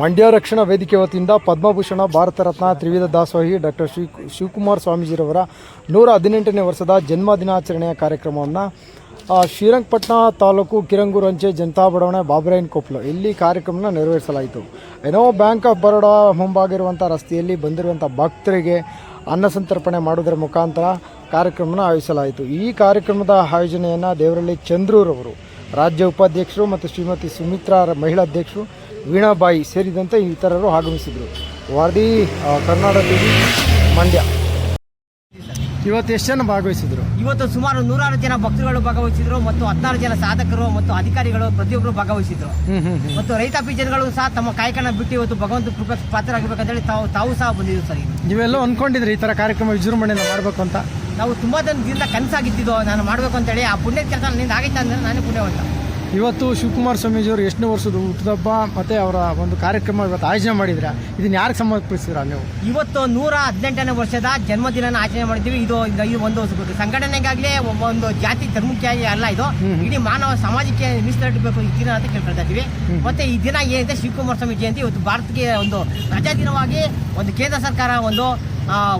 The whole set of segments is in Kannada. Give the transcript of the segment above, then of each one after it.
ಮಂಡ್ಯ ರಕ್ಷಣಾ ವೇದಿಕೆ ವತಿಯಿಂದ ಪದ್ಮಭೂಷಣ, ಭಾರತ ರತ್ನ, ತ್ರಿವಿಧ ದಾಸೋಹಿ ಡಾಕ್ಟರ್ ಶಿವ ಶಿವಕುಮಾರ್ ಸ್ವಾಮೀಜಿರವರ ನೂರ ಹದಿನೆಂಟನೇ ವರ್ಷದ ಜನ್ಮ ದಿನಾಚರಣೆಯ ಕಾರ್ಯಕ್ರಮವನ್ನು ಶ್ರೀರಂಗಪಟ್ಟಣ ತಾಲೂಕು ಕಿರಂಗೂರು ಅಂಚೆ ಜನತಾ ಬಡಾವಣೆ ಬಾಬ್ರೈನ್ ಕೊಪ್ಪಲು ಇಲ್ಲಿ ಕಾರ್ಯಕ್ರಮನ ನೆರವೇರಿಸಲಾಯಿತು. ಏನೋ ಬ್ಯಾಂಕ್ ಆಫ್ ಬರೋಡಾ ಮುಂಭಾಗಿರುವಂಥ ರಸ್ತೆಯಲ್ಲಿ ಬಂದಿರುವಂಥ ಭಕ್ತರಿಗೆ ಅನ್ನ ಸಂತರ್ಪಣೆ ಮಾಡೋದರ ಮುಖಾಂತರ ಕಾರ್ಯಕ್ರಮನ ಆಯೋಜಿಸಲಾಯಿತು. ಈ ಕಾರ್ಯಕ್ರಮದ ಆಯೋಜನೆಯನ್ನು ದೇವರಳ್ಳಿ ಚಂದ್ರೂರವರು, ರಾಜ್ಯ ಉಪಾಧ್ಯಕ್ಷರು ಮತ್ತು ಶ್ರೀಮತಿ ಸುಮಿತ್ರಾ ಮಹಿಳಾ ಅಧ್ಯಕ್ಷರು ವೀಣಾಬಾಯಿ ಸೇರಿದಂತೆ ಇತರರು ಆಗಮಿಸಿದರು ವಾರ್ಡಿ ಕರ್ನಾಟಕ ಮಂಡ್ಯ. ಇವತ್ತು ಎಷ್ಟು ಜನ ಭಾಗವಹಿಸಿದ್ರು? ಇವತ್ತು ಸುಮಾರು ನೂರಾರು ಜನ ಭಕ್ತರುಗಳು ಭಾಗವಹಿಸಿದ್ರು ಮತ್ತು ಹದಿನಾರು ಜನ ಸಾಧಕರು ಮತ್ತು ಅಧಿಕಾರಿಗಳು ಪ್ರತಿಯೊಬ್ಬರು ಭಾಗವಹಿಸಿದ್ರು. ಮತ್ತು ರೈತಾಪಿ ಜನಗಳು ಸಹ ತಮ್ಮ ಕಾಯಕನ ಬಿಟ್ಟು ಇವತ್ತು ಭಗವಂತ ಕೃಪೆ ಪಾತ್ರರಾಗಬೇಕಂತೇಳಿ ತಾವು ತಾವು ಸಹ ಬಂದಿದ್ರು ಸರ್. ನೀವೆಲ್ಲ ಅನ್ಕೊಂಡಿದ್ರಿ ಈ ತರ ಕಾರ್ಯಕ್ರಮ ವಿಜೃಂಭಣೆಯಿಂದ ಮಾಡಬೇಕು ಅಂತ? ನಾವು ತುಂಬಾ ದಿನದಿಂದ ಕನಸಾಗಿದ್ದಿದ್ದು ನಾನು ಮಾಡಬೇಕು ಅಂತೇಳಿ. ಆ ಪುಣ್ಯದ ಕೆಲಸ ನನ್ನಿಂದ ಆಗಿತ್ತು ಅಂದ್ರೆ ನಾನೇ ಪುಣ್ಯವಂತ. ಇವತ್ತು ಶಿವಕುಮಾರ್ ಸ್ವಾಮೀಜಿಯವರು ಎಷ್ಟನೇ ವರ್ಷದ ಹುಟ್ಟಿದಬ್ಬ ಮತ್ತು ಅವರ ಒಂದು ಕಾರ್ಯಕ್ರಮ ಇವತ್ತು ಆಯೋಜನೆ ಮಾಡಿದ್ರೆ ಇದನ್ನು ಯಾರಿಗೆ ಸಮರ್ಪಿಸಿದ್ರ ನೀವು? ಇವತ್ತು ನೂರ ಹದಿನೆಂಟನೇ ವರ್ಷದ ಜನ್ಮದಿನ ಆಚರಣೆ ಮಾಡಿದ್ದೀವಿ. ಇದು ಇದು ಈ ಒಂದು ಸಂಘಟನೆಗಾಗಲಿ ಒಬ್ಬ ಒಂದು ಜಾತಿ ಧರ್ಮಕ್ಕೆ ಅಲ್ಲ ಇದು. ಇಡೀ ಮಾನವ ಸಮಾಜಕ್ಕೆ ಮೀಸಲಿಡಬೇಕು ಈ ದಿನ ಅಂತ ಕೇಳ್ಕೊಳ್ತಾ ಇದ್ದೀವಿ. ಮತ್ತೆ ಈ ದಿನ ಏನಿದೆ ಶಿವಕುಮಾರ್ ಸ್ವಾಮಿ ಜಯಂತಿ ಇವತ್ತು ಭಾರತಕ್ಕೆ ಒಂದು ರಜಾ ದಿನವಾಗಿ ಒಂದು ಕೇಂದ್ರ ಸರ್ಕಾರ ಒಂದು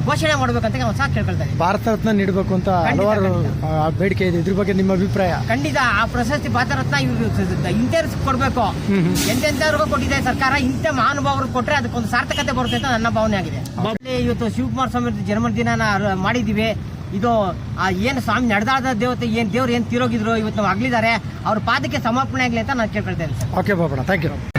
ಘೋಷಣೆ ಮಾಡಬೇಕಂತ ನಾವು ಸಹ ಕೇಳ್ಕೊಳ್ತಾ ಇದ್ದೀವಿ. ಭಾರತ ರತ್ನ ನೀಡಬೇಕು ಅಂತ ಹಲವಾರು ಆ, ಬೇಡಿಕೆ ಇದೆ. ಇದ್ರ ಬಗ್ಗೆ ನಿಮ್ಮ ಅಭಿಪ್ರಾಯ? ಖಂಡಿತ ಆ ಪ್ರಶಸ್ತಿ ಭಾರತರತ್ನ ಇಂತೇರ್ಸ್ ಕೊಡಬೇಕು. ಎಂತೆಂತವ್ರಿಗೂ ಕೊಟ್ಟಿದೆ ಸರ್ಕಾರ ಇಂಥ ಮಹಾನುಭಾವರು ಕೊಟ್ರೆ ಅದಕ್ಕೊಂದು ಸಾರ್ಥಕತೆ ಬರುತ್ತೆ ಅಂತ ನನ್ನ ಭಾವನೆ ಆಗಿದೆ. ಮೊದಲೇ ಇವತ್ತು ಶಿವಕುಮಾರ್ ಸ್ವಾಮಿ ಜನ್ಮದಿನ ಮಾಡಿದ್ದೀವಿ. ಇದು ಆ ಏನು ಸ್ವಾಮಿ ನಡೆದಾದ ದೇವತೆ ಏನು ದೇವ್ರು ಏನು ತಿರೋಗಿದ್ರು ಇವತ್ತು ನಾವು ಅಗ್ಲಿದ್ದಾರೆ. ಅವ್ರ ಪಾದಕ್ಕೆ ಸಮರ್ಪಣೆ ಆಗಲಿ ಅಂತ ನಾನು ಕೇಳ್ಕೊಳ್ತೇನೆ sir. Okay Babanna thank you